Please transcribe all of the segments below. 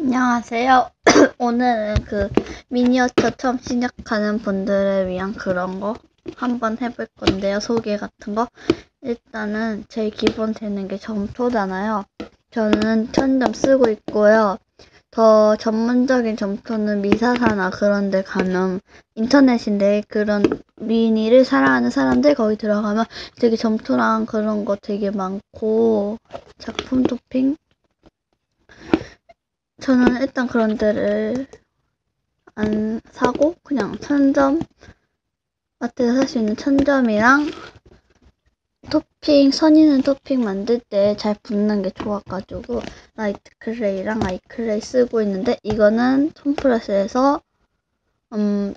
안녕하세요. 오늘은 그 미니어처 처음 시작하는 분들을 위한 그런 거 한번 해볼 건데요. 소개 같은 거. 일단은 제일 기본 되는 게 점토잖아요. 저는 천점 쓰고 있고요. 더 전문적인 점토는 미사사나 그런 데 가면 인터넷인데 그런 미니를 사랑하는 사람들 거기 들어가면 되게 점토랑 그런 거 되게 많고 작품 토핑 저는 일단 그런 데를 안 사고 그냥 천점 마트에서 살 수 있는 천점이랑 토핑 선인은 토핑 만들 때 잘 붙는 게 좋아가지고 라이트 클레이랑 아이 클레이 쓰고 있는데 이거는 톰플러스에서 음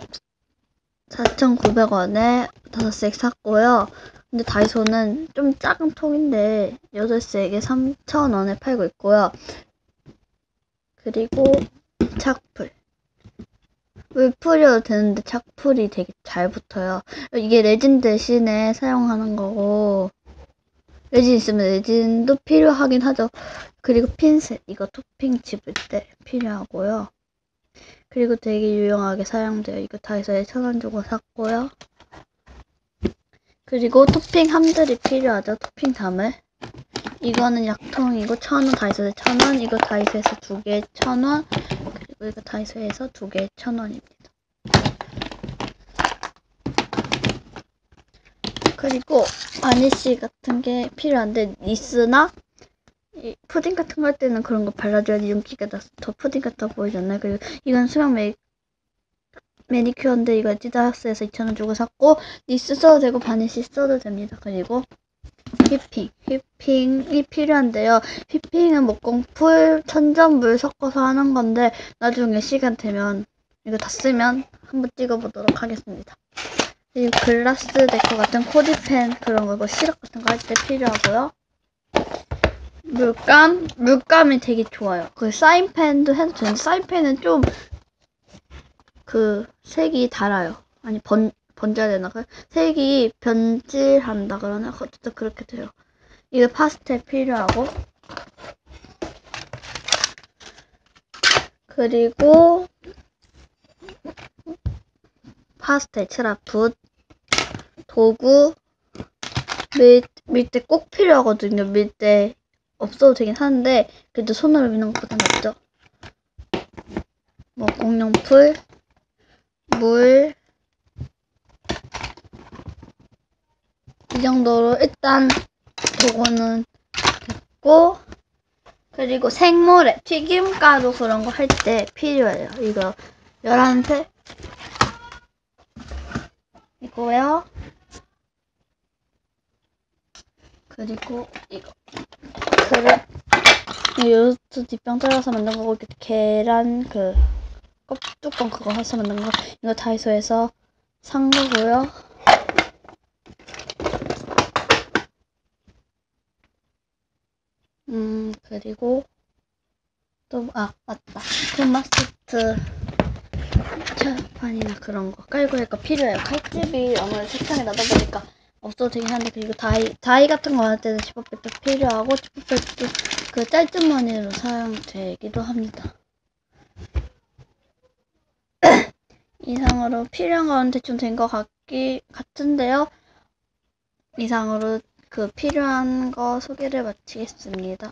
4,900원에 5색 샀고요. 근데 다이소는 좀 작은 통인데 8색에 3,000원에 팔고 있고요. 그리고 착풀. 물풀이어도 되는데 착풀이 되게 잘 붙어요. 이게 레진 대신에 사용하는 거고 레진 있으면 레진도 필요하긴 하죠. 그리고 핀셋 이거 토핑 집을 때 필요하고요. 그리고 되게 유용하게 사용돼요. 이거 다이소에 천 원 주고 샀고요. 그리고 토핑 함들이 필요하죠. 토핑 담을. 이거는 약통이고 천 원 다이소에 천원 이거 다이소에서 두 개 천 원 그리고 이거 다이소에서 두 개 천 원입니다. 그리고 바니쉬 같은 게 필요한데 니스나 이 푸딩 같은 거 할 때는 그런 거 발라줘야지 윤기가 나서 더 푸딩 같아 보이잖아요. 그리고 이건 수영 메이 매니큐어인데 이거 디다스에서 2,000원 주고 샀고 니스 써도 되고 바니쉬 써도 됩니다. 그리고 휘핑 휘핑이 필요한데요. 휘핑은 목공풀 천전물 섞어서 하는 건데 나중에 시간 되면 이거 다 쓰면 한번 찍어보도록 하겠습니다. 그리고 글라스 데코 같은 코디펜 그런 거, 뭐 시럽 같은 거 할 때 필요하고요. 물감, 물감이 되게 좋아요. 그 사인펜도 해도 되는데 사인펜은 좀 그 색이 달아요. 아니 번 번져야 되나? 그 색이 변질한다 그러나 어쨌든 그렇게 돼요. 이거 파스텔 필요하고 그리고 파스텔 칠합붓 도구 밀, 밀대 꼭 필요하거든요. 밀대 없어도 되긴 하는데 그래도 손으로 미는 것보다 낫죠. 뭐 공룡풀 물, 이 정도로 일단 그거는 됐고, 그리고 생모래, 튀김가루 그런 거 할 때 필요해요. 이거 11색. 이거요. 그리고 이거. 그릇. 요스트 뒷병 잘라서 만든 거고, 계란 그, 껍 뚜껑 그거 해서 만든 거 이거 다이소에서 산 거고요. 음 그리고 또 아 맞다 토마스트 철판이나 그런 거 깔고 할거 필요해요. 칼집이 아무래도 책상에 놔다 보니까 없어도 되긴 한데 그리고 다이 다이 같은 거 할 때는 지퍼백도 필요하고 지퍼백도 그 짤주머니로 사용되기도 합니다. 이상으로 필요한 건 대충 된 것 같기 같은데요. 이상으로 그 필요한 거 소개를 마치겠습니다.